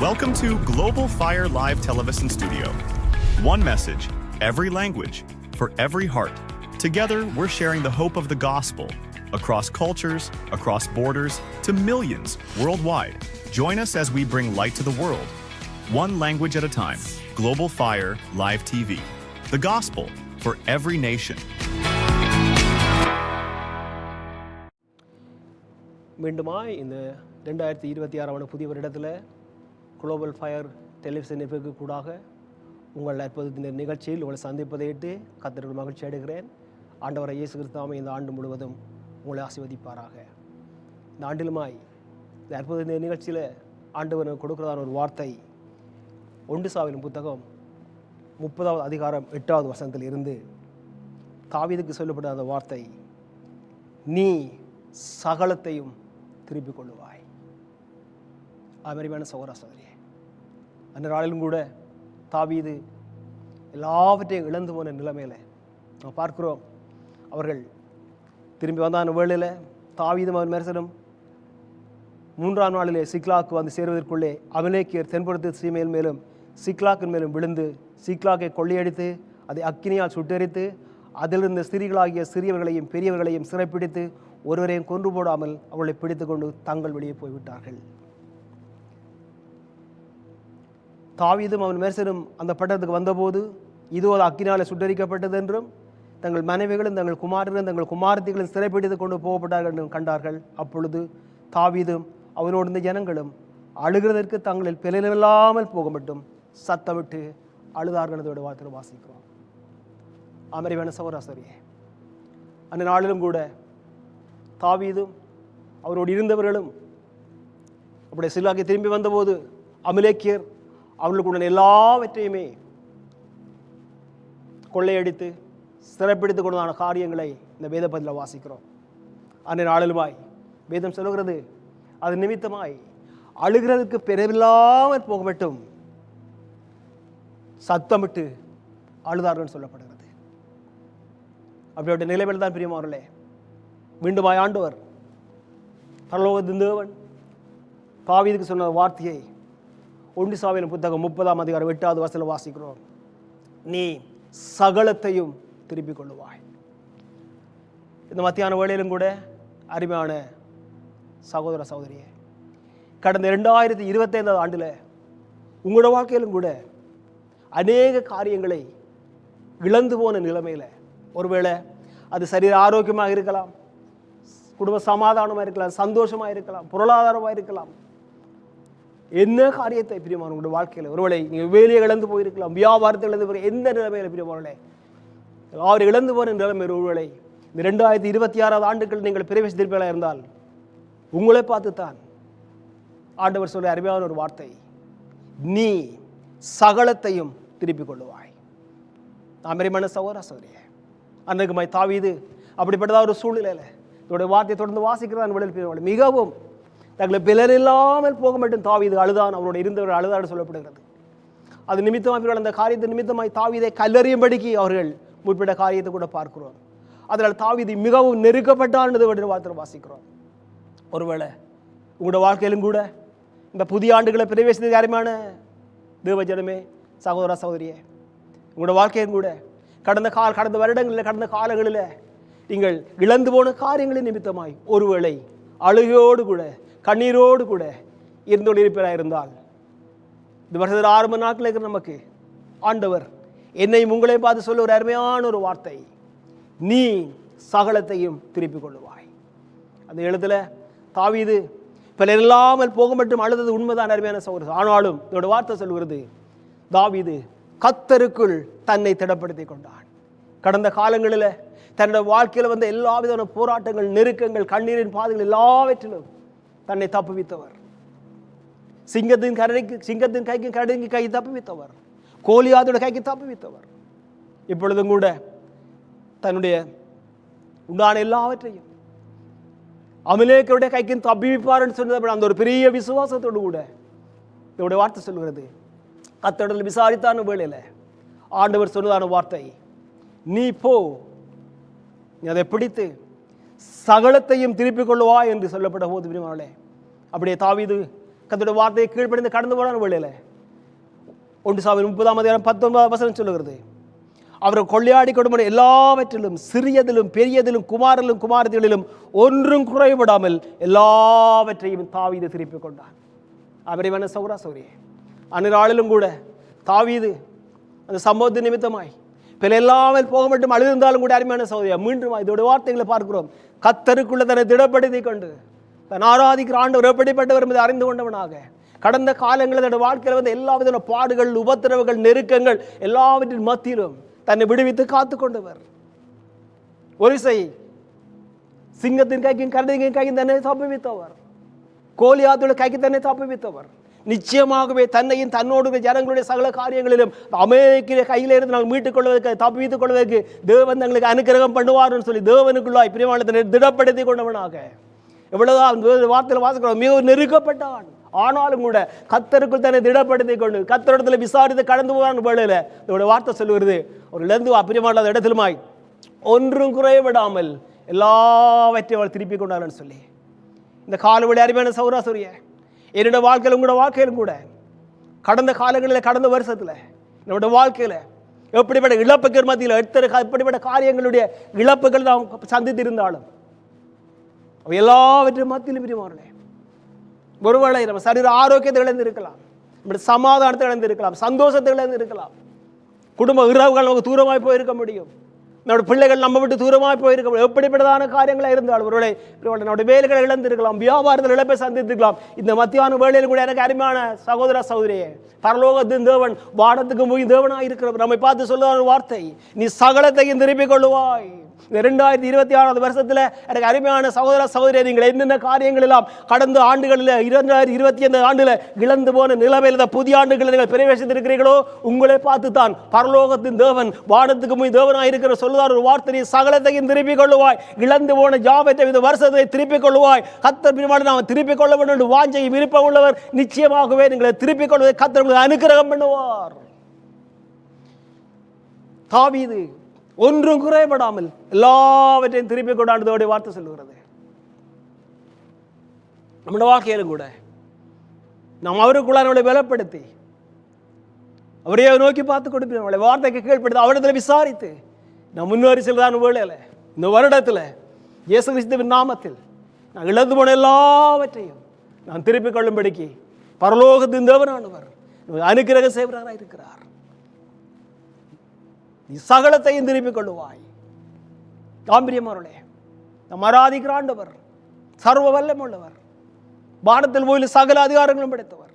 Welcome to Global Fire Live Television Studio. One message, every language, for every heart. Together, we're sharing the hope of the gospel across cultures, across borders, to millions worldwide. Join us as we bring light to the world, one language at a time. Global Fire Live TV. The gospel for every nation. மீண்டுமாய் இந்த ரெண்டாயிரத்தி இருபத்தி ஆறாம் ஆண்டு புதிய வருடத்தில் global fire television நிகழ்வுக்கு கூடாக உங்கள் அற்புத இந்த நிகழ்ச்சியில் உங்களை சந்திப்பதையிட்டு கத்திரிகள் மகிழ்ச்சி அடைகிறேன். ஆண்டவரை இயேசு கிறிஸ்தாமை இந்த ஆண்டு முழுவதும் உங்களை ஆசீர்வதிப்பாராக. இந்த ஆண்டிலுமாய் இந்த அற்புத இந்த நிகழ்ச்சியில் ஆண்டவர் கொடுக்கிறதான ஒரு வார்த்தை. ஒன்று சாவின் புத்தகம் முப்பதாவது அதிகாரம் எட்டாவது வசனத்தில் இருந்து தாவீதுக்கு சொல்லப்பட்ட அந்த வார்த்தை நீ சகலத்தையும் திருப்பிக் கொள்ளுவாய். அமெரிக்கான சகோதர சகோதரியே அந்த நாளிலும் கூட தாவீது எல்லாவற்றையும் இழந்து போன நிலைமையில் நாம் பார்க்கிறோம். அவர்கள் திரும்பி வந்தான வேளையில் தாவீதும் அவன் மேரசனும் மூன்றாம் நாளிலே சிக்லாக்கு வந்து சேருவதற்குள்ளே அமலேக்கியர் தென்படுத்து சீமையில் மேலும் சிக்லாக்கின் மேலும் விழுந்து சிக்லாக்கை கொள்ளையடித்து அதை அக்கினியால் சுட்டெரித்து அதிலிருந்த ஸ்திரீகளாகிய சிறியவர்களையும் பெரியவர்களையும் சிறைப்பிடித்து ஒருவரையும் கொன்று போடாமல் அவளை பிடித்து கொண்டு தங்கள் வெளியே போய்விட்டார்கள். தாவீதும் அவன் மேசரும் அந்த பட்டத்துக்கு வந்தபோது இதோ அது அக்கினால சுட்டரிக்கப்பட்டது என்றும் தங்கள் மனைவிகளும் தங்கள் குமாரர்களும் தங்கள் குமாரத்திகளும் சிறைப்பிடித்து கொண்டு போகப்பட்டார்கள் என்றும் கண்டார்கள். அப்பொழுது தாவீதும் அவனோடு இருந்த ஜனங்களும் அழுகிறதற்கு தங்களில் பிறனில்லாமல் போக மட்டும் சத்தமிட்டு அழுதார்கள் அதோட வார்த்தையில் வாசிக்கிறோம். அமரிவான சௌராசரியே அந்த நாளிலும் கூட தாவீதும் அவரோடு இருந்தவர்களும் அப்படியே சில்லாக்கி திரும்பி வந்தபோது அமலேக்கியர் அவர்களுக்குடன் எல்லாவற்றையுமே கொள்ளையடித்து சிறப்பிடித்து கொண்டதான காரியங்களை இந்த வேத பதில வாசிக்கிறோம். அந்த நாளிலுமாய் வேதம் சொல்லுகிறது அது நிமித்தமாய் அழுகிறதுக்கு பிறவில்லாமல் போக மட்டும் சத்தமிட்டு அழுதார்கள் சொல்லப்படுகிறது. அப்படிப்பட்ட நிலைமையில் தான் பிரியமானே மீண்டுமாய் ஆண்டவர் பரலோக தேவன் தாவீதுக்கு சொன்ன வார்த்தையை ஒன்று புத்தகம் முப்பதாம் அதிகாரம் எட்டாவது வசதியில் வாசிக்கிறோம். நீ சகலத்தையும் திருப்பிக் கொள்ளுவாய். இந்த மத்தியான வேளையிலும் கூட அருமையான சகோதர சகோதரியே கடந்த ரெண்டாயிரத்தி இருபத்தைந்தாவது ஆண்டில் உங்களோட வாழ்க்கையிலும் கூட அநேக காரியங்களை இழந்து போன நிலைமையில் ஒருவேளை அது சரீர ஆரோக்கியமாக இருக்கலாம் குடும்ப சமாதானமாக இருக்கலாம் சந்தோஷமாக இருக்கலாம் பொருளாதாரமாக இருக்கலாம் என்ன காரியத்தை பிரியமான உங்களுடைய வாழ்க்கையில்? ஒருவேளை நீங்கள் வேலையை இழந்து போயிருக்கலாம் வியாபாரத்தை இழந்து போய் எந்த நிலைமையில் பிரியமானே அவர் இழந்து போன நிலைமை ஒருவேளை. இந்த ரெண்டாயிரத்தி இருபத்தி ஆறாவது ஆண்டுகள் நீங்கள் பிரவேசித்திருப்பீர்களாக இருந்தால் உங்களை பார்த்து தான் ஆண்டவர் சொல்ல அருமையான ஒரு வார்த்தை நீ சகலத்தையும் திருப்பிக் கொள்ளுவாய். அமெரிமான சகோதர சகோதரியே அன்றைக்கு மை தாவீது அப்படிப்பட்டதா ஒரு சூழ்நிலையில் இதோட வார்த்தையை தொடர்ந்து வாசிக்கிறதான் விடல் மிகவும் தங்களை பிறர் இல்லாமல் போக மட்டும் தாவீது அழுதான் அவரோட இருந்தவர் அழுதாடு சொல்லப்படுகிறது. அது நிமித்தமாக அந்த காரியத்தை நிமித்தமாய் தாவீதை கல்லறியும்படிக்கு அவர்கள் முற்பட்ட காரியத்தை கூட பார்க்கிறோம். அதனால் தாவிதி மிகவும் நெருக்கப்பட்டான் வார்த்தை வாசிக்கிறோம். ஒருவேளை உங்களோட வாழ்க்கையிலும் கூட இந்த புதிய ஆண்டுகளை பிரவேசித்தது யாருமான? தேவஜனமே சகோதர சகோதரியே. உங்களோட வாழ்க்கையும் கூட கடந்த கால கடந்த வருடங்களில் கடந்த காலங்களில் நீங்கள் இழந்து போன காரியங்களின் நிமித்தமாய் ஒருவேளை அழுகையோடு கூட கண்ணீரோடு கூட இருந்து கொண்டிருப்பதாக இருந்தால். இந்த வருஷத்தில் ஆரம்ப நாட்கள் இருக்கிற நமக்கு. ஆண்டவர் என்னை உங்களையும் பார்த்து சொல்ல ஒரு அருமையான ஒரு வார்த்தை. நீ சகலத்தையும் திருப்பி கொள்ளுவாய். அந்த எழுத்துல தாவீது பல இல்லாமல் போக மட்டும் அழுதது உண்மைதான் அருமையான சகோதரர். ஆனாலும் இதோட வார்த்தை சொல்கிறது தாவீது கத்தருக்குள் தன்னை திடப்படுத்தி கொண்டான். கடந்த காலங்களில் தன்னோட வாழ்க்கையில் வந்த எல்லா விதமான போராட்டங்கள் நெருக்கங்கள் கண்ணீரின் பாதைகள் எல்லாவற்றிலும் தன்னை தப்புவித்தவர் சிங்கத்தின் கரடிக்கு சிங்கத்தின் கைக்கு கரடிக்கு கை தப்புவித்தவர் கோலியாதோட கைக்கு தப்புவித்தவர் இப்பொழுதும் கூட தன்னுடைய உண்டான எல்லாவற்றையும் அமிலேக்கருடைய கைக்கு தப்பிப்பார்னு சொன்னதை அந்த ஒரு பெரிய விசுவாசத்தோடு கூட இதோட வார்த்தை சொல்கிறது கத்தடல் விசாரித்தான வேளையில் ஆண்டவர் சொன்னதான வார்த்தை நீ போ நீ அதை பிடித்து சகலத்தையும் திருப்பிக் கொள்ளுவா என்று சொல்லப்பட்ட போது பிரிமாவளே அப்படியே தாவீது கத்தோட வார்த்தையை கீழ்ப்படிந்து கடந்து போனார் வேளையில. ஒன்று சாவில் முப்பதாம் அதிகாரம் பத்தொன்பதாம் வசனம் சொல்லுகிறது. அவரை கொள்ளையாடி கொடுமன எல்லாவற்றிலும் சிறியதிலும் பெரியதிலும் குமாரிலும் குமாரதிகளிலும் ஒன்றும் குறைபடாமல் எல்லாவற்றையும் தாவீது திருப்பிக் கொண்டார். அவரைவன சௌரா சௌரியே அன்றாளிலும் கூட தாவீது அந்த சம்பவத்து நிமித்தமாய் பிற எல்லாமே போக மட்டும் அழுதிருந்தாலும் கூட அருமையான சௌரியா மீண்டும் இதோட வார்த்தைகளை பார்க்கிறோம். கத்தருக்குள்ள தன்னை திடப்படுத்தி கொண்டு தன் ஆராதிக்கிற ஆண்டவர் எப்படிப்பட்டவர் என்பதை அறிந்து கொண்டவனாக. கடந்த காலங்களில் தன்னுடைய வாழ்க்கையில் வந்து எல்லா விதமான பாடுகள் உபத்திரவுகள் நெருக்கங்கள் எல்லாவற்றின் மத்தியிலும் தன்னை விடுவித்து காத்து கொண்டவர். ஒரு இசை சிங்கத்தின் கைக்கும் கரடியின் கைக்கும் தன்னை தப்புவித்தவர். கோலியாத்துடைய கைக்கு தன்னை தப்புவித்தவர். நிச்சயமாகவே தன்னையும் தன்னோடு ஜனங்களுடைய சகல காரியங்களிலும் அமெரிக்க கையில இருந்து நாங்கள் மீட்டுக் கொள்வதற்கு தப்பித்துக் கொள்வதற்கு தேவன் தங்களுக்கு அனுக்கிரகம் பண்ணுவார்னு சொல்லி தேவனுக்குள்ளாய் பிரியமானத்தை திடப்படுத்தி கொண்டவனாக. எவ்வளவுதான் அந்த வார்த்தையில் வாசிக்கிறோம்? மிகவும் நெருக்கப்பட்டான் ஆனாலும் கூட கத்தருக்குள் தன்னை திடப்படுத்தி கொண்டு கத்தரிடத்துல விசாரித்து கடந்து போவான் வேளையில இதோட வார்த்தை சொல்லுகிறது. ஒரு இழந்து அப்பிரியமான இடத்திலுமாய். ஒன்றும் குறைவிடாமல் எல்லாவற்றையும் அவள் திருப்பி கொண்டாள்னு சொல்லி. இந்த காலவழி அருமையான சௌராசுரிய என்னோட வாழ்க்கையிலும் உங்களோட வாழ்க்கையிலும் கூட கடந்த காலங்களில் கடந்த வருஷத்தில் என்னோட வாழ்க்கையில் எப்படிப்பட்ட இழப்புகள் மத்தியில் எடுத்த எப்படிப்பட்ட காரியங்களுடைய இழப்புகள் நாம் சந்தித்திருந்தாலும் அவை எல்லாவற்றின் மத்தியிலும் பிரியமானே ஒருவேளை நம்ம சரீர ஆரோக்கியத்தை இழந்திருக்கலாம். நம்முடைய சமாதானத்தை இழந்திருக்கலாம். சந்தோஷத்தை இழந்திருக்கலாம். குடும்ப உறவுகள் நமக்கு தூரமாய் போயிருக்க முடியும். நம்முடைய பிள்ளைகள் நம்ம விட்டு தூரமாய் போயிருக்க முடியும். எப்படிப்பட்டதான காரியங்களாக இருந்தாலும் ஒருவேளை ஒருவேளை நம்முடைய வேலைகளை இழந்திருக்கலாம். வியாபாரத்தில் இழப்பை சந்தித்துக்கலாம் இந்த மத்தியான வேலையில் கூட எனக்கு அருமையான சகோதர சகோதரியே பரலோகத்தின் தேவன் வானத்துக்கு போய் தேவனாக இருக்கிற நம்மை பார்த்து சொல்லுவார் வார்த்தை நீ சகலத்தையும் திருப்பிக் கொள்ளுவாய். இந்த ரெண்டாயிரத்தி இருபத்தி ஆறாவது வருஷத்தில் எனக்கு அருமையான சகோதர சகோதரி நீங்கள் என்னென்ன காரியங்கள் எல்லாம் கடந்த ஆண்டுகளில் இரண்டாயிரத்தி இருபத்தி ஐந்து ஆண்டுல இழந்து போன நிலைமையில் புதிய ஆண்டுகளில் நீங்கள் பிரவேசித்திருக்கிறீர்களோ உங்களை பார்த்து தான் பரலோகத்தின் தேவன் வானத்துக்கு போய் தேவனாக இருக்கிற சொல்லுவார் ஒரு வார்த்தை நீ சகலத்தையும் திருப்பிக் கொள்ளுவாய் இழந்து போன ஜாபத்தை இந்த வருஷத்தை திருப்பிக் கொள்ளுவாய். கத்தர் பின்பாடு நாம் திருப்பிக் கொள்ள வேண்டும் என்று வாஞ்சை விருப்பம் உள்ளவர். நிச்சயமாகவே நீங்களை திருப்பிக் கொள்வதை கத்தர் உங்களுக்கு அனுக்கிரகம் பண்ணுவார். தாவீது ஒன்றும் குறைபடாமல் எல்லாவற்றையும் திருப்பி கொண்டாண்டதோடைய வார்த்தை சொல்லுகிறது. நம்முடைய வாழ்க்கையிலும் கூட நாம் அவருக்குள்ள நம்மளை பலப்படுத்தி அவரையே நோக்கி பார்த்து கொடுப்போம் அவளை வார்த்தைக்கு கீழ்ப்படுத்தி அவரிடத்தில் விசாரித்து நான் முன்னோரி செல்கிறான் வேளையில் இந்த வருடத்தில் இயேசு கிறிஸ்துவின் நாமத்தில் நான் இழந்து போன எல்லாவற்றையும் நான் திருப்பிக் கொள்ளும்படிக்கு பரலோகத்தின் தேவனானவர் அனுக்கிரக செய்வராக இருக்கிறார் நீ சகலத்தையும் திருப்பிக் கொள்ளுவாய். தாம்பிரியமானே நம் ஆராதிக்கிற ஆண்டவர் சர்வ வல்லமுள்ளவர் வானத்தில் போயில் சகல அதிகாரங்களும் படைத்தவர்.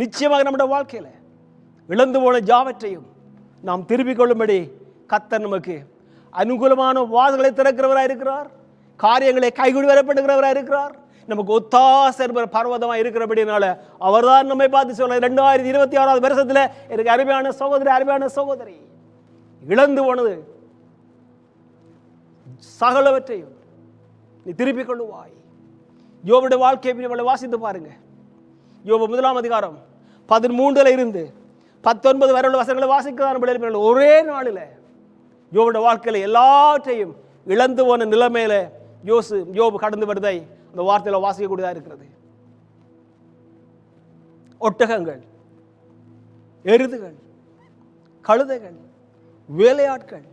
நிச்சயமாக நம்முடைய வாழ்க்கையில இழந்து போன ஜாவற்றையும் நாம் திருப்பிக் கொள்ளும்படி கத்தர் நமக்கு அனுகூலமான வாதங்களை திறக்கிறவராக இருக்கிறார். காரியங்களை கைகூடி வரப்படுகிறவராக இருக்கிறார். நமக்கு ஒத்தாசை பர்வதமா பர்வதமாக இருக்கிறபடினால அவர்தான் நம்மை பார்த்து சொல்ல ரெண்டாயிரத்தி இருபத்தி ஆறாவது வருஷத்துல எனக்கு அருமையான சகோதரி அருமையான சகோதரி. இழந்து போனது. சகலவற்றையும் நீ திருப்பிக் கொள்ளுவாய். யோபுடைய வாழ்க்கையை நம்மளை வாசித்து பாருங்க. யோபு முதலாம் அதிகாரம் பதிமூன்றுல இருந்து பத்தொன்பது வரை உள்ள வசனங்களை வாசிக்கிறான் ஒரே நாளில் யோபுடைய வாழ்க்கையில் எல்லாவற்றையும் இழந்து போன நிலைமையில யோசு யோபு கடந்து வருதை அந்த வார்த்தையில் வாசிக்கக்கூடியதாக இருக்கிறது. ஒட்டகங்கள் எருதுகள் கழுதைகள் வேலையாட்கள்.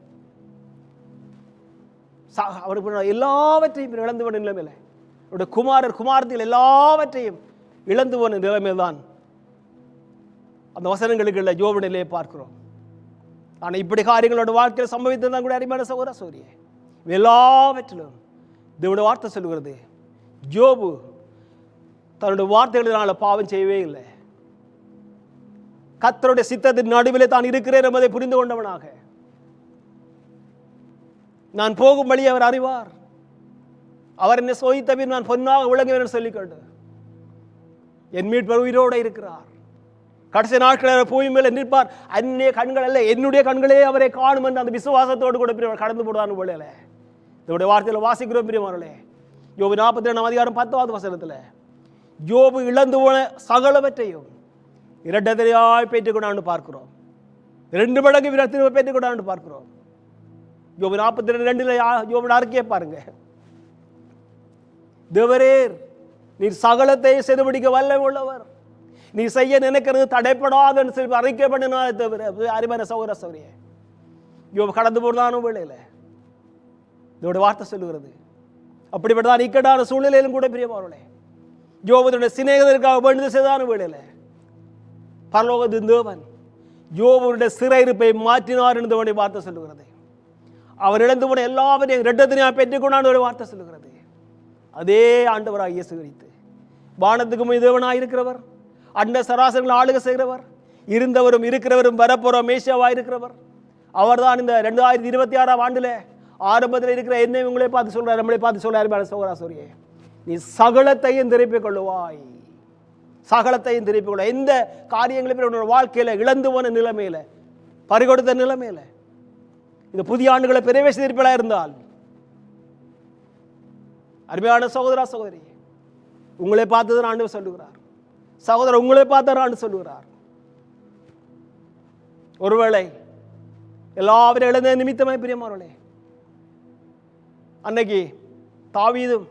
சா- அவருக்கு எல்லாவற்றையும் இழந்து போன நிலைமையில. அவருடைய குமாரர் குமாரத்தில் எல்லாவற்றையும் இழந்து போன நிலைமையில் தான் அந்த வசனங்களுக்கு உள்ள ஜோபனிலே நிலையை பார்க்கிறோம். ஆனால் இப்படி காரியங்களோட வாழ்க்கையில் சம்பவித்ததான் கூட அருமையான சகோதர சூரிய எல்லாவற்றிலும் இதோட வார்த்தை சொல்கிறது ஜோபு தன்னுடைய வார்த்தைகளினால பாவம் செய்யவே இல்லை. கத்தருடைய சித்தத்தின் நடுவிலே தான் இருக்கிறேன் என்பதை புரிந்து கொண்டவனாக. நான் போகும் வழி அவர் அறிவார். அவர் என்னை சோதித்த பின் நான் பொன்னாக விளங்குவேன் சொல்லிக் கொண்டு என் மீட்பர் உயிரோடு இருக்கிறார். கடைசி நாட்களில் பூமி மேலே நிற்பார். அந்நிய கண்கள் அல்ல என்னுடைய கண்களே அவரை காணும் என்று அந்த விசுவாசத்தோடு கூட பிரிவர் கடந்து போடுவார் போலே இதோடைய வார்த்தையில் வாசிக்கிறோம் பிரியமானே யோபு நாற்பத்தி ரெண்டாம் அதிகாரம் பத்தாவது வசனத்தில் யோபு இழந்து போன சகலவற்றையும் இரட்டத்திரையாய் பெற்றுக் பார்க்கிறோம். ரெண்டு மடங்கு விர- திரும்ப பெற்றுக் பார்க்கிறோம். யோபு நாற்பத்தி ரெண்டு ரெண்டுல யோபு அறிக்கையை பாருங்க. தேவரேர் நீர் சகலத்தை செய்து பிடிக்க வல்ல உள்ளவர் நீ செய்ய நினைக்கிறது தடைப்படாதுன்னு சொல்லி அறிக்கை பண்ணினாலே தவிர அருமையான சௌர சௌரிய யோபு கடந்து போனதான வேலையில் இதோட வார்த்தை சொல்லுகிறது. அப்படிப்பட்டதான் இக்கட்டான சூழ்நிலையிலும் கூட பிரியமானவர்களே யோபுடைய சிநேகத்திற்காக வேண்டுதல் செய்தான வேலையில் பரலோகத்தின் தேவன் யோபுடைய சிறையிருப்பை மாற்றினார் என்று அவனுடைய வார்த்தை சொல்லுகிறது. அவர் இழந்து போன எல்லாவற்றையும் ரெட்டத்தினையாக பெற்றுக்கொண்டான் ஒரு வார்த்தை சொல்லுகிறது. அதே ஆண்டவராக இயேசு கிறிஸ்து. வானத்துக்கு மீது தேவனாக இருக்கிறவர். அண்ட சராசரங்கள் ஆளுக செய்கிறவர். இருந்தவரும் இருக்கிறவரும் வரப்போற மேஷாவாக இருக்கிறவர். அவர்தான் இந்த ரெண்டாயிரத்தி இருபத்தி ஆறாம் ஆண்டுல ஆரம்பத்தில் இருக்கிற என்னை உங்களே பார்த்து சொல்றாரு நம்மளே பார்த்து சொல்றாரு சோகரா சூரியே. நீ சகலத்தையும் திருப்பிக் கொள்ளுவாய். சகலத்தையும் திருப்பிக் கொள்ள எந்த காரியங்களையும் உன்னோட வாழ்க்கையில இழந்து போன நிலைமையில பறிகொடுத்த நிலைமையில இந்த புதிய ஆண்டுகளை பிரவேசித்திருப்பதா இருந்தால் அருமையான சகோதரா சகோதரி உங்களை பார்த்து தான் ஆண்டு சொல்லுகிறார். சகோதரர் உங்களை பார்த்து ஆண்டு சொல்லுகிறார். ஒருவேளை எல்லாவரும் எழுந்த நிமித்தமாய் பிரியமானவர்களே அன்னைக்கு தாவீதும்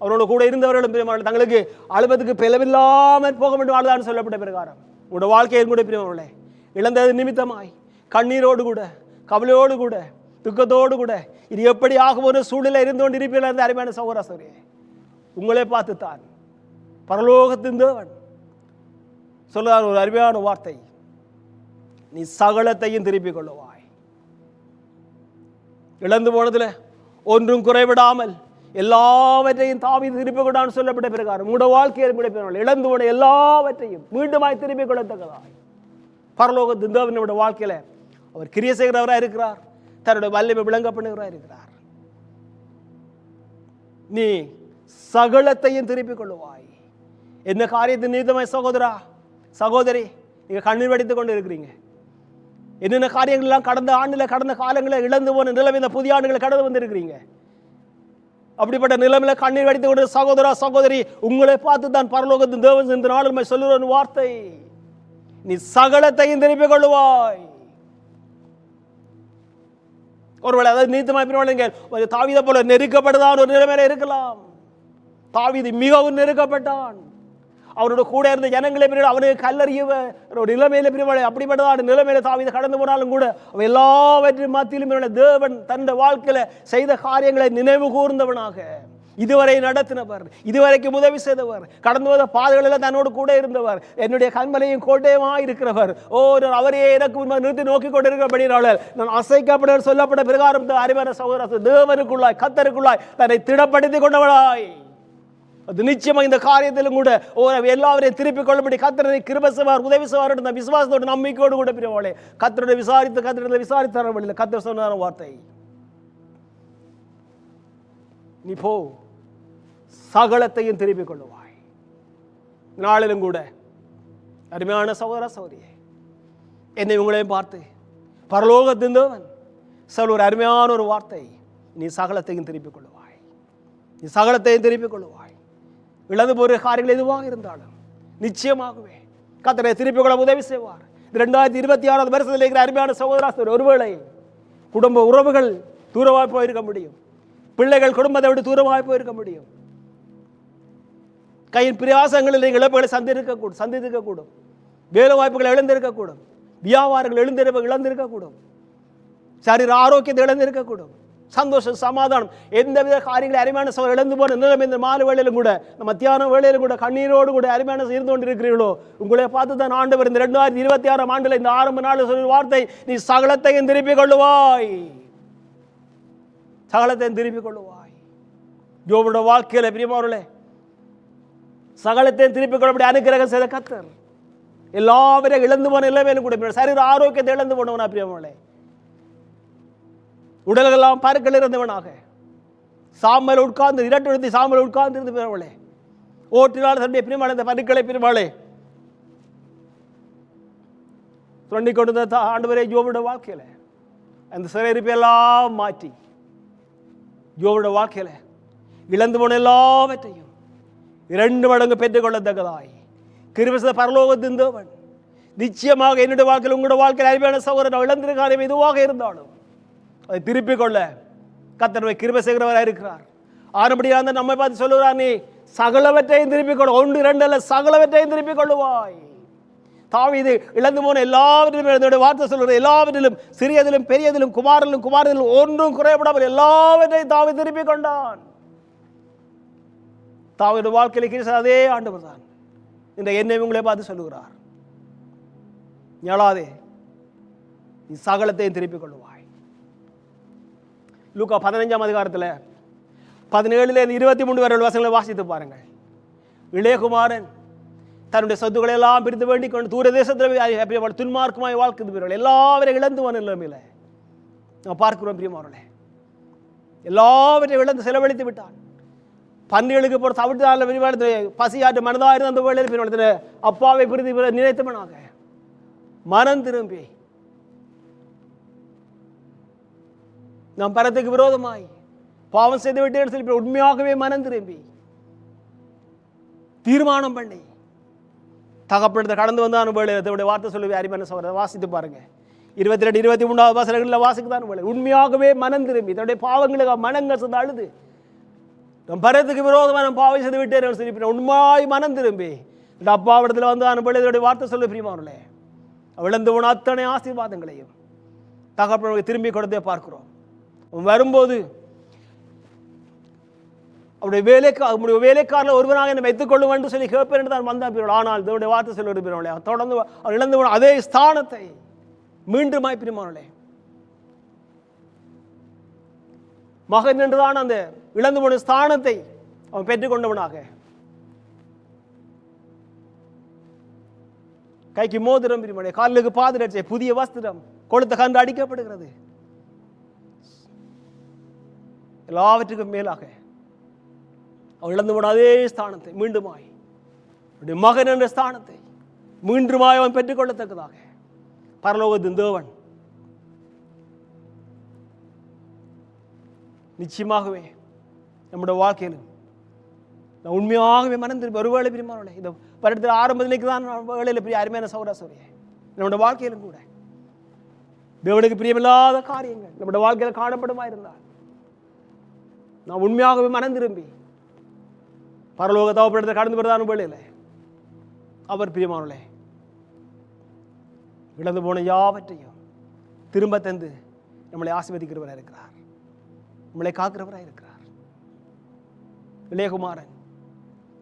அவரோட கூட இருந்தவர்களும் பிரியமானவர்கள் தங்களுக்கு அழுவதுக்கு பிளவில்லாமல் போக வேண்டும் ஆளுதான் சொல்லப்பட்ட பிரகாரம். உங்களோட வாழ்க்கையில் கூட பிரியமானவர்களே இழந்தது நிமித்தமாய் கண்ணீரோடு கூட கவலையோடு கூட துக்கத்தோடு கூட இது எப்படி ஆகும் ஒரு சூழ்நிலை இருந்து கொண்டு இருப்பீர்கள் அந்த அருமையான சகோதர உங்களே பார்த்துத்தான் பார்த்து தான் பரலோகத்தின் தேவன் சொல்லுதான் ஒரு அருமையான வார்த்தை. நீ சகலத்தையும் திருப்பிக் கொள்ளுவாய். இழந்து போனதில் ஒன்றும் குறைவிடாமல் எல்லாவற்றையும் தாவி திருப்பிக் கொண்டான்னு சொல்லப்பட்ட பிரகாரம் உங்களோட வாழ்க்கையை கூட இழந்து போன எல்லாவற்றையும் மீண்டுமாய் திருப்பிக் கொள்ளத்தக்கதாய். பரலோகத்தின் தேவனோட வாழ்க்கையில அவர் கிரிய செய்கிறவராக இருக்கிறார். தன்னுடைய வல்லமை விளங்க பண்ணுகிறவராக இருக்கிறார். நீ சகலத்தையும் திருப்பிக் கொள்ளுவாய். என்ன காரியத்தின் நீதமாய் சகோதரா? சகோதரி நீங்கள் கண்ணீர் வடித்துக் கொண்டு இருக்கிறீங்க என்னென்ன காரியங்கள் எல்லாம் கடந்த ஆண்டில் கடந்த காலங்களில் இழந்து போன நிலைமை இந்த புதிய ஆண்டுகளை கடந்து வந்திருக்கிறீங்க? அப்படிப்பட்ட நிலைமையில கண்ணீர் வடித்துக் கொண்டு சகோதரா சகோதரி உங்களை பார்த்து தான் பரலோகத்தின் தேவன் இந்த நாளுமை சொல்லுற வார்த்தை. நீ சகலத்தையும் திருப்பிக் கொள்ளுவாய். ஒருவேளை அதாவது நீத்தமாய் பிரிவாளுங்க தாவிதை போல நெருக்கப்படுதான் ஒரு நிலைமையில இருக்கலாம். தாவீது மிகவும் நெருக்கப்பட்டான். அவரோட கூட இருந்த ஜனங்களை பிரிவு அவனுக்கு கல்லறிய ஒரு நிலைமையில பிரிவாளை அப்படிப்பட்டதான் நிலைமையில தாவிதை கடந்து போனாலும் கூட அவன் எல்லாவற்றின் மத்தியிலும் தேவன் தன் வாழ்க்கையில செய்த காரியங்களை நினைவு கூர்ந்தவனாக. இதுவரை நடத்தினவர் இதுவரைக்கும் உதவி செய்தவர் கடந்து வந்த பாதைகளில் தன்னோடு கூட இருந்தவர் என்னுடைய கண்மலையும் கோட்டையுமா இருக்கிறவர். ஓ அவரையே எனக்கு முன்பாக நிறுத்தி நோக்கி கொண்டிருக்கிறபடினால நான் அசைக்கப்பட சொல்லப்பட்ட பிரகாரம் இந்த அறிவான சகோதர தேவனுக்குள்ளாய் கத்தருக்குள்ளாய் தன்னை திடப்படுத்திக் கொண்டவளாய். அது நிச்சயமாக இந்த காரியத்திலும் கூட ஓர எல்லாவரையும் திருப்பிக் கொள்ளும்படி கத்திரனை கிருபசவார் உதவி செய்வார் இந்த விசுவாசத்தோட நம்பிக்கையோடு கூட பிரிவாளே கத்தருடைய விசாரித்து கத்தருடைய விசாரித்தார வழியில் கத்திர சொன்னார் வார்த்தை. நீ போ. சகலத்தையும் திருப்பிக் கொள்ளுவாய். நாளிலும் கூட அருமையான சகோதர சௌரியே என்னை உங்களையும் பார்த்து பரலோகத்திருந்தவன் சொல் ஒரு அருமையான ஒரு வார்த்தை நீ சகலத்தையும் திருப்பிக் கொள்ளுவாய். நீ சகலத்தையும் திருப்பிக் கொள்ளுவாய். இழந்து போகிற காரியங்கள் எதுவாக இருந்தாலும் நிச்சயமாகவே கத்தனை திருப்பிக் கொள்ள உதவி செய்வார். இது ரெண்டாயிரத்தி இருபத்தி ஆறாவது வருஷத்தில் இருக்கிற அருமையான சகோதராசர் ஒருவேளை குடும்ப உறவுகள் தூரமாக போயிருக்க முடியும். பிள்ளைகள் குடும்பத்தை விட்டு தூரமாக போயிருக்க முடியும். கையின் பிரயாசங்களில் நீங்கள் இழப்புகளை சந்திருக்கக்கூடும் சந்தித்திருக்கக்கூடும். வேலை வாய்ப்புகளை இழந்திருக்கக்கூடும். வியாபாரங்கள் எழுந்திருப்ப இழந்திருக்கக்கூடும். சரீர ஆரோக்கியத்தை இழந்திருக்கக்கூடும். சந்தோஷம் சமாதானம் எந்தவித காரியங்களை அருமையான சோழர் இழந்து போன நிலம் இந்த மாலை வேளையிலும் கூட நம்ம மத்தியான வேளையிலும் கூட கண்ணீரோடு கூட அருமையான இருந்து கொண்டு இருக்கிறீர்களோ உங்களை பார்த்து தான் ஆண்டவர் இந்த ரெண்டாயிரத்தி இருபத்தி ஆறாம் ஆண்டில் இந்த ஆரம்ப நாள் சொல்லும் வார்த்தை நீ சகலத்தையும் திருப்பிக் கொள்ளுவாய். சகலத்தையும் திருப்பிக் கொள்ளுவாய். யோவோட வாழ்க்கையில் பிரியமாவர்களே சகலத்தையும் திருப்பிக் கொள்ளப்படி அனுக்கிரகம் செய்த கத்தர் எல்லாவரையும் இழந்து போன நிலைமையிலும் கூட சரீர ஆரோக்கியத்தை இழந்து போனவனா பிரியமானவர்களே உடல்களெல்லாம் பருக்கள் இருந்தவனாக சாமல் உட்கார்ந்து இரட்டு எழுதி உட்கார்ந்து இருந்து பிறவளே ஓட்டினால் தன்னுடைய பிரிமாளை இந்த பருக்களை பிரிவாளே சுரண்டி கொண்டு ஆண்டு ஜோவோட வாழ்க்கையில் அந்த சிறையிருப்பையெல்லாம் மாற்றி. ஜோவோட வாழ்க்கையில் இழந்து போன எல்லாவற்றையும் இரண்டு மடங்கு பெற்றுக்கொள்ளத்தக்கதாய். கிருபச பரலோகத்தின் தேவன் நிச்சயமாக என்னுடைய வாழ்க்கையில் உங்களுடைய வாழ்க்கையில் அருமையான சகோதரன் இழந்திருக்காரே எதுவாக இருந்தாலும் அதை திருப்பிக் கொள்ள கத்தனுடைய கிருப செய்கிறவராக இருக்கிறார். ஆறுபடியாக அந்த நம்மை பார்த்து சொல்லுகிறார் நீ சகலவற்றையும் திருப்பிக் கொள்ள ஒன்று இரண்டு அல்ல சகலவற்றையும் திருப்பிக் கொள்ளுவாய். இது இழந்து போன எல்லாவற்றிலும் என்னுடைய வார்த்தை சொல்கிற எல்லாவற்றிலும் சிறியதிலும் பெரியதிலும் குமாரிலும் குமாரிலும் ஒன்றும் குறையப்படாமல் எல்லாவற்றையும் தாவி திருப்பிக் கொண்டான். தாவது வாழ்க்கையில் கிறிஸ்து அதே ஆண்டவர் தான். இந்த என்னை உங்களை பார்த்து சொல்லுகிறார். ஞாளாதே நீ சகலத்தையும் திருப்பிக் கொள்ளுவாய். லூக்கா பதினஞ்சாம் அதிகாரத்தில் பதினேழுல இருந்து இருபத்தி மூணு வரை உள்ள வாசித்து பாருங்கள். இளையகுமாரன் தன்னுடைய சொத்துக்களை எல்லாம் பிரித்து வேண்டிக் கொண்டு தூர தேசத்தில் துன்மார்க்கமாய் வாழ்க்கை பெறுவார்கள் எல்லாவரையும் இழந்து வந்த நிலைமையில் நாம் பார்க்கிறோம் பிரியமாவர்களே எல்லாவற்றையும் இழந்து செலவழித்து விட்டான். பன்றிகளுக்கு போகிற தவிர்த்து விரிவாடு பசியாட்டு மனதாக இருந்த அந்த வேளையில் பிரிவாளத்தில் அப்பாவை பிரிதி நினைத்தவனாக. மனம் திரும்பி. நம் பரத்துக்கு விரோதமாய் பாவம் செய்து விட்டேன்னு சொல்லி உண்மையாகவே மனம் திரும்பி. தீர்மானம் பண்ணி. தகப்படுத்த கடந்து வந்தான வேலை வார்த்தை சொல்லி அரிமான சோதரை வாசித்து பாருங்க. இருபத்தி ரெண்டு இருபத்தி மூணாவது வசனங்களில் வாசிக்கு தான் உண்மையாகவே மனம் திரும்பி. தன்னுடைய பாவங்களுக்கு மனங்கள் சொந்த அழுது. நம் பரத்துக்கு விரோதமாக நம்ம பாவம் செய்து விட்டேன் சொல்லி உண்மாய் மனம் திரும்பி. இந்த அப்பாவிடத்தில் வந்து அனுப்பி இதோடைய வார்த்தை சொல்ல பிரியமானே விழுந்து போன அத்தனை ஆசீர்வாதங்களையும் தகப்பனுக்கு திரும்பி கொடுத்தே பார்க்கிறோம். வரும்போது அவருடைய வேலைக்கா அவருடைய வேலைக்காரில் ஒருவனாக என்னை வைத்துக் கொள்ளும் என்று சொல்லி கேட்பேன் என்று தான் வந்தான் பிறகு ஆனால் இதனுடைய வார்த்தை சொல்ல விரும்பினவளே தொடர்ந்து அவன் இழந்து போன அதே ஸ்தானத்தை மீண்டுமாய் பிரிமானே மகன் என்றுதான் அந்த இழந்து போன ஸ்தானத்தை அவன் பெற்றுக்கொண்டவனாக கைக்கு மோதிரம் பிரிமனை காலுக்கு பாதரட்சை புதிய வஸ்திரம் கொளுத்த கன்று அடிக்கப்படுகிறது. எல்லாவற்றுக்கும் மேலாக அவள் இழந்து போன அதே ஸ்தானத்தை மீண்டுமாய் அவருடைய மகன் என்ற ஸ்தானத்தை மீண்டுமாய் அவன் பெற்றுக்கொள்ளத்தக்கதாக பரலோகத்தின் தேவன். நிச்சயமாகவே நம்முடைய வாழ்க்கையில் நான் உண்மையாகவே மறந்து ஒரு வேலை பிரியமானவளே இந்த வருடத்தில் ஆரம்பத்திலேக்கு தான் வேலையில் பெரிய அருமையான சௌரா சௌரிய நம்முடைய வாழ்க்கையிலும் கூட. தேவனுக்கு பிரியமில்லாத காரியங்கள் நம்முடைய வாழ்க்கையில் காணப்படுமா இருந்தால் நான் உண்மையாகவே மனம் திரும்பி பரலோக தவப்படத்தை கடந்து போகிறதான வேலையில் அவர் பிரியமானவளே இழந்து போன யாவற்றையும் திரும்ப தந்து நம்மளை ஆசிர்வதிக்கிறவராக இருக்கிறார் நம்மளை காக்கிறவராக இருக்கிறார் இளையகுமாரன்.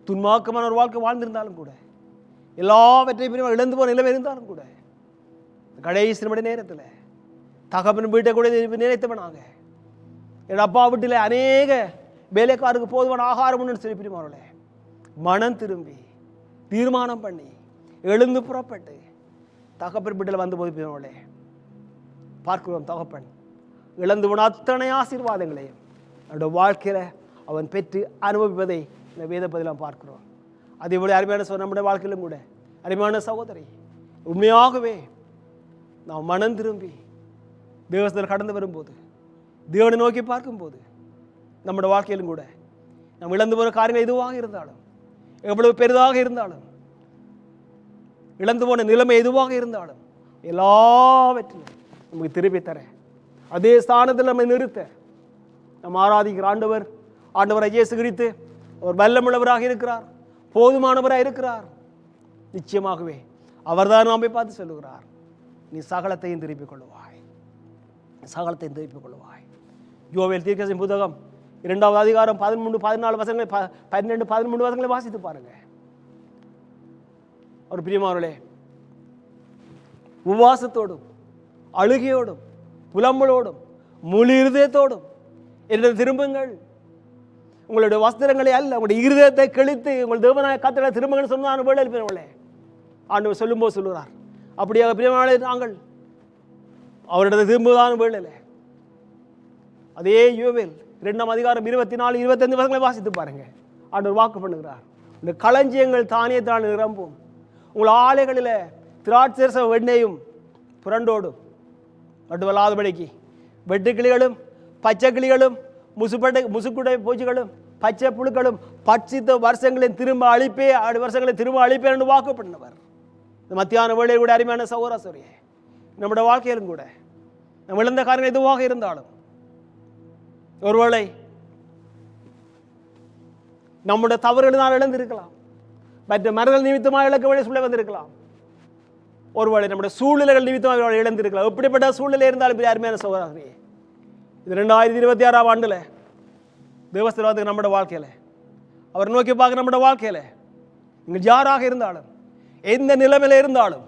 துன்மாக்கமான ஒரு வாழ்க்கை வாழ்ந்திருந்தாலும் கூட எல்லாவற்றையும் பிரிவு இழந்து போன நிலைமை இருந்தாலும் கூட கடைசி நிமிட நேரத்தில் தகப்பன் வீட்டை கூட நினைத்தவனாக என் அப்பா வீட்டில் அநேக வேலைக்காருக்கு போதுமான ஆகாரம் ஒன்று சொல்லி மனம் திரும்பி தீர்மானம் பண்ணி எழுந்து புறப்பட்டு தகப்பன் வீட்டில் வந்து போது பிரிமாறோலே பார்க்கிறோம் தகப்பன். இழந்து போன அத்தனை ஆசீர்வாதங்களையும் அவனுடைய வாழ்க்கையில் அவன் பெற்று அனுபவிப்பதை இந்த வேத பதிலாம் பார்க்கிறோம். அது இவ்வளோ அருமையான சொன்ன நம்முடைய வாழ்க்கையிலும் கூட. அருமையான சகோதரி உண்மையாகவே நாம் மனம் திரும்பி தேவசத்தில் கடந்து வரும்போது தேவனை நோக்கி பார்க்கும்போது நம்முடைய வாழ்க்கையிலும் கூட நாம் இழந்து போன காரியங்கள் எதுவாக இருந்தாலும் எவ்வளவு பெரிதாக இருந்தாலும் இழந்து போன நிலைமை எதுவாக இருந்தாலும் எல்லாவற்றிலும் நமக்கு திருப்பி தர அதே ஸ்தானத்தில் நம்மை நிறுத்த. நம்ம ஆராதிக்கிற ஆண்டவர் ஆண்டவர் இயேசு கிறித்து அவர் வல்லமுள்ளவராக இருக்கிறார். போதுமானவராக இருக்கிறார். நிச்சயமாகவே அவர்தான் நாம் பார்த்து சொல்லுகிறார். நீ சகலத்தையும் திருப்பிக் கொள்வாய் சகலத்தையும் திருப்பிக் கொள்வாய் யோவேல் தீர்க்கசின் புத்தகம் இரண்டாவது அதிகாரம் பதிமூணு பதினாலு வசங்களை ப- பன்னெண்டு பதிமூன்று வசங்களை வாசித்து பாருங்க. ஒரு பிரியமானவர்களே உபவாசத்தோடும் அழுகையோடும் புலம்பலோடும் முழு இருதயத்தோடும் என்னிடம் திரும்புங்கள். உங்களுடைய வஸ்திரங்களை அல்ல உங்களுடைய இருதயத்தை கிழித்து உங்கள் தேவனாய காத்திர திரும்புங்கள் சொன்னான் வேளையில் பிறவர்களே ஆண்டு சொல்லும்போது சொல்லுகிறார். அப்படியாக பிரியமான நாங்கள் அவரிடத்தை திரும்புவதான வேளையில் அதே யோவேல் இரண்டாம் அதிகாரம் இருபத்தி நாலு இருபத்தஞ்சு வருஷங்களை வாசித்து பாருங்க. ஆண்டவர் வாக்கு பண்ணுகிறார். இந்த களஞ்சியங்கள் தானே தான் நிரம்பும். உங்கள் ஆலைகளில் திராட்சரச வெண்ணையும் புரண்டோடும். மட்டுமல்லாதபடிக்கு வெட்டுக்கிளிகளும் பச்சை கிளிகளும் முசுப்பட்டை முசுக்குடை பூச்சிகளும் பச்சை புழுக்களும் பட்சித்த வருஷங்களின் திரும்ப அழிப்பே ஆடு வருஷங்களை திரும்ப அழிப்பேன் என்று இந்த மத்தியான வேளையில் கூட அருமையான சௌராசூரியே நம்முடைய வாழ்க்கையிலும் கூட நம்ம இழந்த காரியங்கள் எதுவாக இருந்தாலும் ஒருவேளை நம்முடைய தவறுகளினால் இழந்திருக்கலாம். மற்ற மரங்கள் நிமித்தமாக இழக்க வேண்டிய சூழ்நிலை வந்திருக்கலாம். ஒருவேளை நம்முடைய சூழ்நிலைகள் நிமித்தமாக இழந்திருக்கலாம். எப்படிப்பட்ட சூழ்நிலை இருந்தாலும் இப்படி அருமையான சகோதரர்களே இது ரெண்டாயிரத்தி இருபத்தி ஆறாம் ஆண்டில் தேவஸ்தலத்துக்கு நம்மளோட வாழ்க்கையில். அவர் நோக்கி பார்க்க நம்மளோட வாழ்க்கையில். நீங்கள் யாராக இருந்தாலும் எந்த நிலைமையில இருந்தாலும்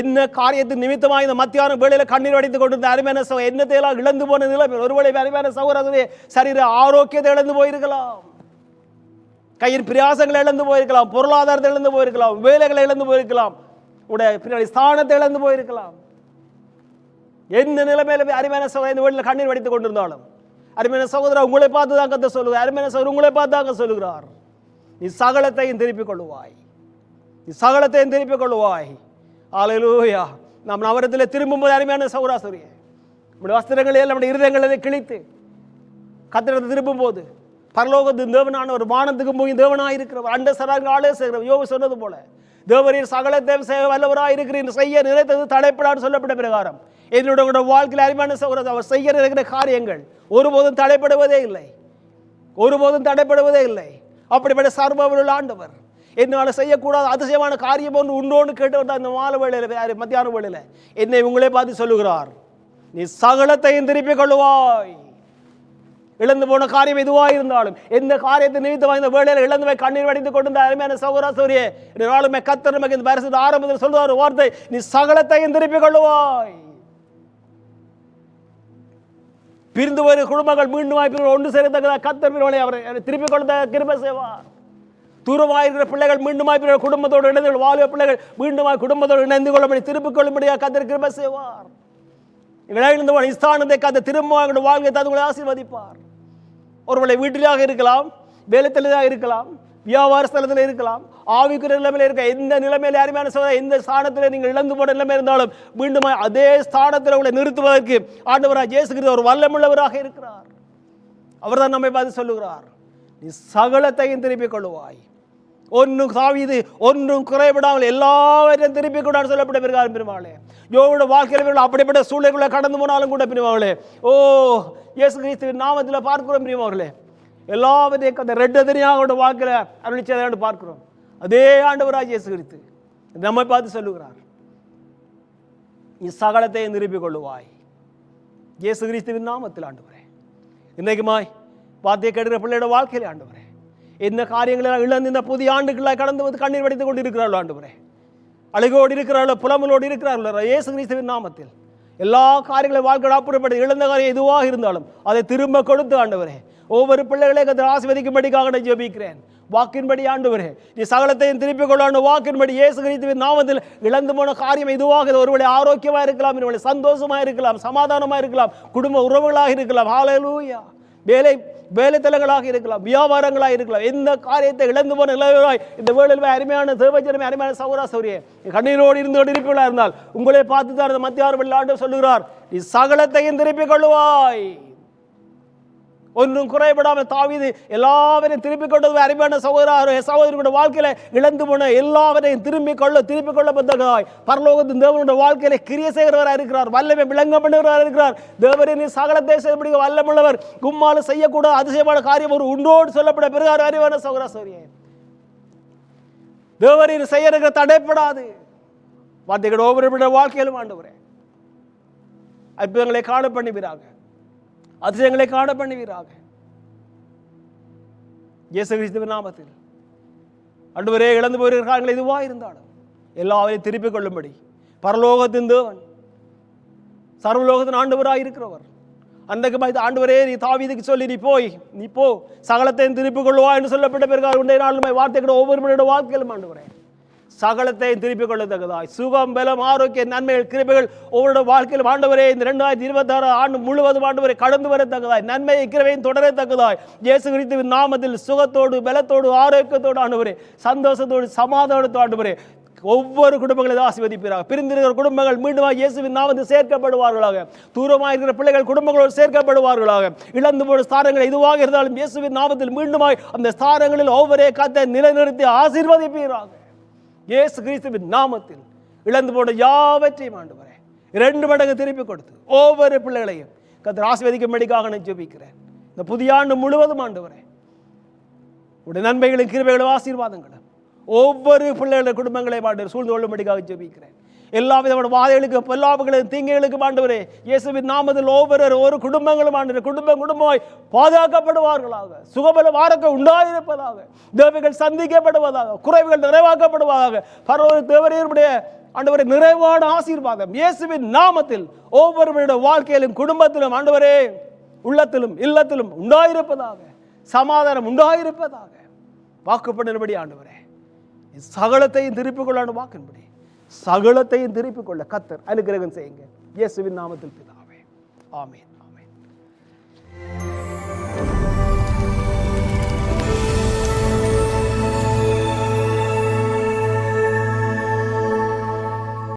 என்ன காரியத்தின் நிமித்தமாக இந்த மத்தியான வேலையில் கண்ணீர் வடித்துக் கொண்டிருந்த அருமையான சகோ என்னத்தையெல்லாம் இழந்து போன நிலைமை ஒருவேளை அருமையான சகோதரர்களே சரீர ஆரோக்கியத்தை இழந்து போயிருக்கலாம். கையின் பிரயாசங்களை இழந்து போயிருக்கலாம் பொருளாதாரத்தை இழந்து போயிருக்கலாம் வேலைகளை இழந்து போயிருக்கலாம் உடைய பின்னாடி ஸ்தானத்தை இழந்து போயிருக்கலாம். எந்த நிலைமையில போய் அருமையான சகோதரர் இந்த வீட்டில் கண்ணீர் வடித்துக் கொண்டிருந்தாலும்? அருமையான சகோதரர் உங்களை பார்த்து தான் கத்த சொல்லுவார் அருமையான சகோதரர் உங்களை பார்த்து தாங்க சொல்லுகிறார். நீ சகலத்தையும் திருப்பிக் கொள்ளுவாய். நீ சகலத்தையும் திருப்பிக் கொள்ளுவாய். ஆலையிலூயா நாம் நவரத்தில் திரும்பும்போது அருமையான சௌராசுரியே நம்முடைய வஸ்திரங்களை நம்முடைய இருதயங்களை கிழித்து கத்திரத்தை திரும்பும் போது பரலோகத்தின் தேவனான ஒரு வானத்துக்கு போய் தேவனாக இருக்கிறவர் அண்ட சராங்க ஆளே செய்கிறவர் யோக சொன்னது போல தேவரீர் சகலத்தையும் செய்ய வல்லவராக இருக்கிறீர் செய்ய நினைத்தது தடைப்படான்னு சொல்லப்பட்ட பிரகாரம். என்னோட வாழ்க்கையில் அருமையான சகோதரர் அவர் செய்ய இருக்கிற காரியங்கள் ஒருபோதும் தடைப்படுவதே இல்லை. ஒருபோதும் தடைப்படுவதே இல்லை. அப்படிப்பட்ட சர்வவருள் ஆண்டவர் என்னால் செய்யக்கூடாத அதிசயமான காரியம் ஒன்று உண்டோன்னு கேட்டு வந்த அந்த மாலை வேளையில் யாரு மத்தியான வேளையில். என்னை உங்களே பார்த்து சொல்லுகிறார் நீ சகலத்தையும் திருப்பிக் கொள்ளுவாய். இழந்து போன காரியம் எதுவாக இருந்தாலும் எந்த காரியத்தை நினைத்து வாய்ந்த வேளையில் இழந்து போய் கண்ணீர் வடிந்து கொண்டு அருமையான சௌராசூரியே சூரிய நாளுமே கத்தர் நமக்கு இந்த பரிசு ஆரம்பத்தில் சொல்லுவார் வார்த்தை நீ சகலத்தையும் திருப்பிக் கொள்ளுவாய். பிரிந்து வரும் குடும்பங்கள் மீண்டும் வாய்ப்புகள் ஒன்று சேர்ந்த கத்தர் பிறவனை அவரை திருப்பிக் கொள்ள கிருப செய்வார் தூரமாக பிள்ளைகள் மீண்டும் பிற குடும்பத்தோடு இணைந்து வாலிப பிள்ளைகள் மீண்டும் குடும்பத்தோடு இணைந்து கொள்ளும்படி திருப்பிக் கொள்ளும்படியாக கத்தர் கிருப செய்வார். இழந்த இஸ்தானத்தை கத்த திரும்ப வாழ்க்கை தந்து உங்களை ஆசீர்வதிப்பார். ஒருவேளை வீட்டிலாக இருக்கலாம் வேலைத்தலையாக இருக்கலாம் வியாபார ஸ்தலத்தில் இருக்கலாம் ஆவிக்குரிய நிலைமையில் இருக்க எந்த நிலைமையில் யாருமையான சோதனை எந்த ஸ்தானத்தில் நீங்கள் இழந்து போன நிலைமை இருந்தாலும் மீண்டும் அதே ஸ்தானத்தில் உங்களை நிறுத்துவதற்கு ஆண்டவராக இயேசு கிறிஸ்து ஒரு வல்லமுள்ளவராக இருக்கிறார். அவர்தான் நம்மை பார்த்து சொல்லுகிறார் நீ சகலத்தையும் திருப்பிக் கொள்ளுவாய். ஒன்றும் சாவிது ஒன்றும் குறைபடாமல் எல்லாவற்றையும் திருப்பி கூட சொல்லப்பட்ட பிறகு பெருமாளே. யோவோட வாழ்க்கையில் அப்படிப்பட்ட சூழ்நிலைகளை கடந்து போனாலும் கூட பிரிவாங்களே ஓ இயேசு கிறிஸ்துவின் நாமத்தில் பார்க்கிறோம் பிரிவாங்களே எல்லாவற்றையும் அந்த ரெண்டு தனியாக அவருடைய வாழ்க்கையில் அருளிச்சதை பார்க்கிறோம். அதே ஆண்டவராக இயேசு கிறிஸ்து நம்மை பார்த்து சொல்லுகிறார். நீ சகலத்தை நிரூபிக் கொள்ளுவாய். இயேசு கிறிஸ்துவின் நாமத்தில் ஆண்டவரே. இன்றைக்குமாய் வார்த்தையை கெடுகிற பிள்ளையோட வாழ்க்கையில் ஆண்டவரே. எந்த காரியங்களெல்லாம் இழந்து இந்த புதிய ஆண்டுகளாக கடந்து வந்து கண்ணீர் வடித்துக் கொண்டு இருக்கிறார்களோ ஆண்டவரே. அழுகோடு இருக்கிறார்களோ புலமலோடு இருக்கிறார்களோ இயேசு கிறிஸ்துவின் நாமத்தில். எல்லா காரியங்களையும் வாழ்க்கையோட அப்புறப்பட்டு இழந்த காரியம் எதுவாக இருந்தாலும் அதை திரும்ப கொடுத்து ஆண்டவரே. ஒவ்வொரு பிள்ளைகளை கத்திர ஆசிர்வதிக்கும்படிக்காக நான் ஜெபிக்கிறேன். வாக்கின்படி ஆண்டவரே நீ சகலத்தையும் திருப்பிக் கொள்ளாண்டு வாக்கின்படி இயேசு கிறிஸ்துவின் நாமத்தில் இழந்து போன காரியம் இதுவாக ஒருவழி ஆரோக்கியமாக இருக்கலாம் ஒருவழி சந்தோஷமாக இருக்கலாம் சமாதானமாக இருக்கலாம் குடும்ப உறவுகளாக இருக்கலாம். ஹalleluya வேலை வேலைத்தலங்களாக இருக்கலாம் வியாபாரங்களாக இருக்கலாம். எந்த காரியத்தை இழந்து போன நிலவராய் இந்த வேலையில் அருமையான தேவஜனமே அருமையான சௌரா சௌரிய கண்ணீரோடு இருந்து கொண்டு இருந்தால் உங்களை பார்த்து தான் மத்திய ஆறு ஆண்டு சொல்லுகிறார் நீ சகலத்தையும் திருப்பிக் கொள்ளுவாய் ஒன்றும் குறைபடாமல் தாவிது எல்லாவரையும் திருப்பிக் கொண்டது. அருமையான சகோதர சகோதரியோட வாழ்க்கையில இழந்து போன எல்லாவரையும் திரும்பிக் கொள்ள திருப்பிக் கொள்ளப்பட்டதாய் பரலோகத்தின் தேவனுடைய வாழ்க்கையில கிரிய செய்கிறவராக இருக்கிறார் வல்லமை விளங்க பண்ணுகிறவராக இருக்கிறார் தேவரின் சகலத்தை செய்யப்படுகிற வல்லமுள்ளவர். கும்மால செய்யக்கூடாது அதிசயமான காரியம் ஒரு உண்டோடு சொல்லப்பட பிறகு அறிவான சகோதர சௌரியே தேவரின் செய்யறதுக்கு தடைப்படாது. வார்த்தைகள் ஒவ்வொரு வாழ்க்கையிலும் ஆண்டவரே. அற்புதங்களை காண பண்ணுவீராக. அதிசயங்களை காண பண்ணுவீராக. இயேசு கிறிஸ்துவின் நாமத்தில். அன்றுவரே இழந்து போயிருக்கிற காலங்கள் எதுவாக இருந்தாலும் எல்லாவரையும் திருப்பிக் கொள்ளும்படி. பரலோகத்தின் தேவன் சர்வலோகத்தின் ஆண்டவராக இருக்கிறவர். அன்றைக்கு பார்த்து ஆண்டவரே நீ தாவிதுக்கு சொல்லி நீ போய் நீ போ சகலத்தையும் திருப்பிக் கொள்ளுவா என்று சொல்லப்பட்ட பிறகு உண்டே நாளுமே வார்த்தைகளோட ஒவ்வொரு மணியோட வாழ்க்கையிலும் ஆண்டவரே. சகலத்தையும் திருப்பிக் கொள்ளத்தக்கதாய். சுகம் பலம் ஆரோக்கிய நன்மைகள் கிருபைகள் ஒவ்வொரு வாழ்க்கையில் ஆண்டவரே இந்த ரெண்டாயிரத்தி இருபத்தாறு ஆண்டு முழுவதும் ஆண்டவரை கடந்து வரத்தக்கதாய். நன்மையை கிருபையும் தொடரத்தக்கதாய். இயேசு கிறிஸ்துவின் நாமத்தில் சுகத்தோடு பலத்தோடு ஆரோக்கியத்தோடு ஆண்டவரே சந்தோஷத்தோடு சமாதானத்தோடு ஆண்டவரே ஒவ்வொரு குடும்பங்களை ஆசிர்வதிப்பார்கள் பிரிந்திருக்கிற குடும்பங்கள் மீண்டும் இயேசுவின் நாமத்தில் சேர்க்கப்படுவார்களாக. தூரமாக இருக்கிற பிள்ளைகள் குடும்பங்களோடு சேர்க்கப்படுவார்களாக. இழந்து போன ஸ்தானங்கள் எதுவாக இருந்தாலும் இயேசுவின் நாமத்தில் மீண்டுமாய் அந்த ஸ்தானங்களில் ஒவ்வொரு காத்த நிலைநிறுத்தி ஆசீர்வதிப்பீராக. இயேசு கிறிஸ்துவின் நாமத்தில் இழந்து போன யாவற்றையும் ஆண்டு வரேன். இரண்டு மடங்கு திருப்பி கொடுத்து ஒவ்வொரு பிள்ளைகளையும் கத்தர் ஆசிர்வதிக்கும்படிக்காக நான் ஜெபிக்கிறேன். இந்த புதிய ஆண்டு முழுவதும் ஆண்டு வரேன். உடைய நன்மைகளும் கிருபைகளும் ஆசீர்வாதங்களும் ஒவ்வொரு பிள்ளைகளுடைய குடும்பங்களை பாட்டு சூழ்ந்து கொள்ளும்படிக்காக ஜெபிக்கிறேன். எல்லா விதமான வாதைகளுக்கு பொல்லாப்புகளும் தீங்குகளுக்கும் ஆண்டவரே. இயேசுவின் நாமத்தில் ஒவ்வொரு ஒரு குடும்பங்களும் ஆண்டு குடும்பம் குடும்பமாய் பாதுகாக்கப்படுவார்களாக. சுகபல வாரக்க உண்டாயிருப்பதாக. தேவைகள் சந்திக்கப்படுவதாக குறைவுகள் நிறைவாக்கப்படுவதாக. பரவ தேவரையருடைய ஆண்டவரை நிறைவான ஆசீர்வாதம். இயேசுவின் நாமத்தில் ஒவ்வொருவருடைய வாழ்க்கையிலும் குடும்பத்திலும் ஆண்டவரே உள்ளத்திலும் இல்லத்திலும் உண்டாயிருப்பதாக. சமாதானம் உண்டாயிருப்பதாக. வாக்குப்படினபடி ஆண்டவரே சகலத்தையும் திருப்பிக் கொள்ளாண்டு வாக்கின்படி. சகலத்தையும் திருப்பிக் கொள்ள கத்தர் அனுகிரகம் செய்யுங்க. இயேசுவின் நாமத்தில் பிதாவே. ஆமேன். ஆமேன்.